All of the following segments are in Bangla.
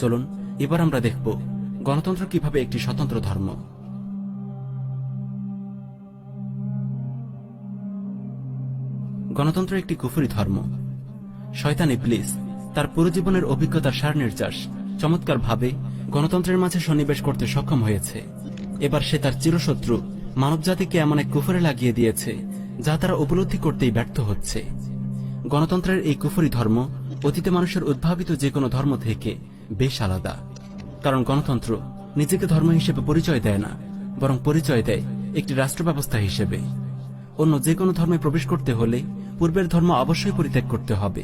চলুন, এবার আমরা দেখব গণতন্ত্র কীভাবে একটি স্বতন্ত্র ধর্ম। গণতন্ত্র একটি কুফরি ধর্ম। শয়তান ইবলিস তার পুরো জীবনের অভিজ্ঞতার সার নির্যাস, চমৎকারভাবে গণতন্ত্রের মাঝে সন্নিবেশ করতে সক্ষম হয়েছে। এবার সে তার চিরশত্রু মানবজাতিকে এমন এক কুফরে লাগিয়ে দিয়েছে, যা তারা উপলব্ধি করতেই ব্যর্থ হচ্ছে। গণতন্ত্রের এই কুফরি ধর্ম অতীতে মানুষের উদ্ভাবিত যে কোনো ধর্ম থেকে বেশ আলাদা। কারণ গণতন্ত্র নিজেকে ধর্ম হিসেবে পরিচয় দেয় না, বরং পরিচয় দেয় একটি রাষ্ট্র ব্যবস্থা হিসেবে। অন্য যে কোনো ধর্মে প্রবেশ করতে হলে পূর্বের ধর্ম অবশ্যই পরিত্যাগ করতে হবে।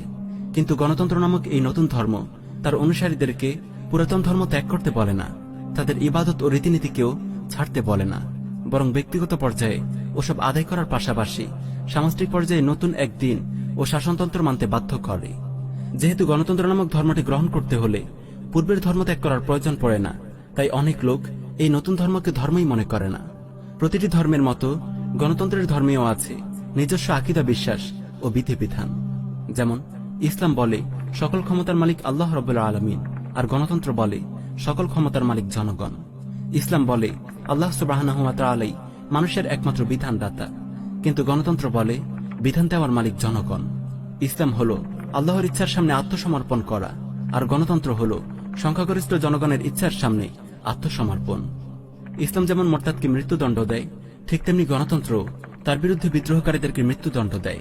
কিন্তু গণতন্ত্র নামক এই নতুন ধর্ম তার অনুসারীদেরকে পুরাতন ধর্ম ত্যাগ করতে বলে না, তাদের ইবাদত ও রীতিনীতিকেও ছাড়তে বলে না। বরং ব্যক্তিগত পর্যায়ে ওসব আদায় করার পাশাপাশি সামাজিক পর্যায়ে নতুন এক দিন ও শাসনতন্ত্র মানতে বাধ্য করে। যেহেতু গণতন্ত্র নামক ধর্মটি গ্রহণ করতে হলে পূর্বের ধর্ম ত্যাগ করার প্রয়োজন পড়ে না। তাই অনেক লোক এই নতুন ধর্মকে ধর্মই মনে করে না। প্রতিটি ধর্মের মতো গণতন্ত্রের ধর্মেও আছে, নিজস্ব আকিদা বিশ্বাস ও বিধিবিধান। যেমন, ইসলাম বলে, সকল ক্ষমতার মালিক আল্লাহ রবুল্লা আলমিন, আর গণতন্ত্র বলে, সকল ক্ষমতার মালিক জনগণ। ইসলাম বলে, আল্লাহ সুবাহ আলাই মানুষের একমাত্র বিধানদাতা। কিন্তু গণতন্ত্র বলে, বিধান দেওয়ার মালিক জনগণ। ইসলাম হল আল্লাহর ইচ্ছার সামনে আত্মসমর্পণ করা, আর গণতন্ত্র হল সংখ্যাগরিষ্ঠ জনগণের ইচ্ছার সামনে আত্মসমর্পণ। ইসলাম যেমন মোরতাদকে মৃত্যুদণ্ড দেয়, ঠিক তেমনি গণতন্ত্র তার বিরুদ্ধে বিদ্রোহকারীদেরকে মৃত্যুদণ্ড দেয়।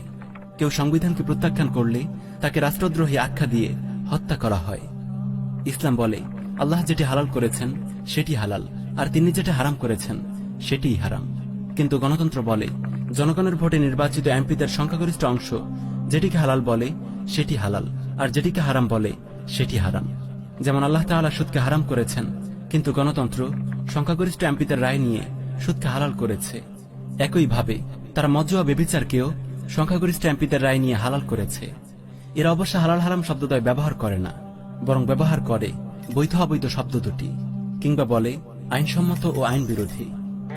কেউ সংবিধানকে প্রত্যাখ্যান করলে তাকে রাষ্ট্রদ্রোহী আখ্যা দিয়ে হত্যা করা হয়। ইসলাম বলে, আল্লাহ যেটি হালাল করেছেন, সেটি হালাল, আর তিনি যেটা হারাম করেছেন, সেটিই হারাম। কিন্তু গণতন্ত্র বলে, জনগণের ভোটে নির্বাচিত এমপিদের সংখ্যাগরিষ্ঠ অংশ যেটিকে হালাল বলে, সেটি হালাল, আর যেটিকে হারাম বলে, সেটি হারাম। যেমন আল্লাহ তাআলা সুদকে হারাম করেছেন, কিন্তু গণতন্ত্র সংখ্যাগরিষ্ঠ এমপিদের রায় নিয়ে সুদকে হালাল করেছে। একইভাবে তারা মজ্জা বেবিচারকেও সংখ্যাগরিষ্ঠ এমপিদের রায় নিয়ে হালাল করেছে। এরা অবশ্য হালাল হারাম শব্দদ্বয় ব্যবহার করে না, বরং ব্যবহার করে বৈধ অবৈধ শব্দ দুটি, কিংবা বলে আইনসম্মত ও আইন বিরোধী।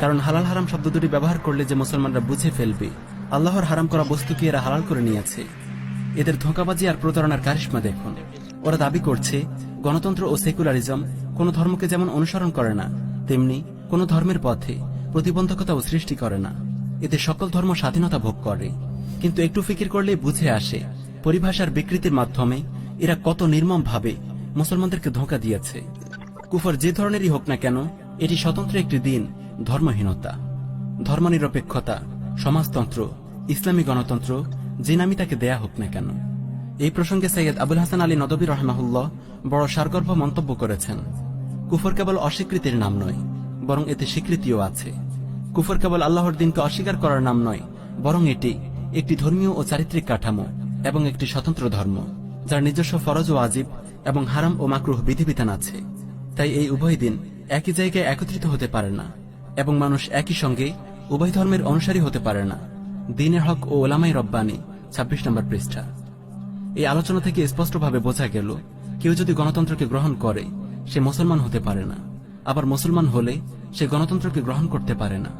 কারণ হালাল হারাম শব্দ দুটি ব্যবহার করলে যে মুসলমানরা বুঝে ফেলবে আল্লাহর হারাম করা বস্তুকে এরা হালাল করে নিয়েছে। এদের ধোঁকাবাজি আর প্রতারণার কারিশ্মা দেখুন। ওরা দাবি করছে গণতন্ত্র ও সেকুলারিজম কোনো ধর্মকে যেমন অনুসরণ করে না, তেমনি কোনো ধর্মের পথে প্রতিবন্ধকতাও সৃষ্টি করে না। এতে সকল ধর্ম স্বাধীনতা ভোগ করে। কিন্তু একটু ফিকির করলে বুঝে আসে, পরিভাষার বিকৃতির মাধ্যমে এরা কত নির্মম ভাবে মুসলমানদেরকে ধোঁকা দিয়েছে। কুফর যে ধরনেরই হোক না কেন, এটি স্বতন্ত্র একটি দিন, ধর্মহীনতা। ধর্মনিরপেক্ষতা, সমাজতন্ত্র, ইসলামী গণতন্ত্র, যে নামই তাকে দেয়া হোক না কেন। এই প্রসঙ্গে সৈয়দ আবুল হাসান আলী নদবী রহমাহুল্লাহ বড় সারগর্ভ মন্তব্য করেছেন, কুফর কেবল অস্বীকৃতির নাম নয়, বরং এতে স্বীকৃতিও আছে। কুফর কেবল আল্লাহর দিনকে অস্বীকার করার নাম নয়, বরং এটি একটি ধর্মীয় ও চারিত্রিক কাঠামো এবং একটি স্বতন্ত্র ধর্ম, যার নিজস্ব ফরজ ও আজিব এবং হারাম ও মাকরুহ বিধিবিধান আছে। তাই এই উভয় দিন একই জায়গায় একত্রিত হতে পারে না এবং মানুষ একই সঙ্গে উভয় ধর্মের অনুসারী হতে পারে না। দিনের হক ও ওলামাই রব্বানি, ছাব্বিশ নম্বর পৃষ্ঠা। এই আলোচনা থেকে স্পষ্টভাবে বোঝা গেল, কেউ যদি গণতন্ত্রকে গ্রহণ করে, সে মুসলমান হতে পারে না। আবার মুসলমান হলে সে গণতন্ত্রকে গ্রহণ করতে পারে না।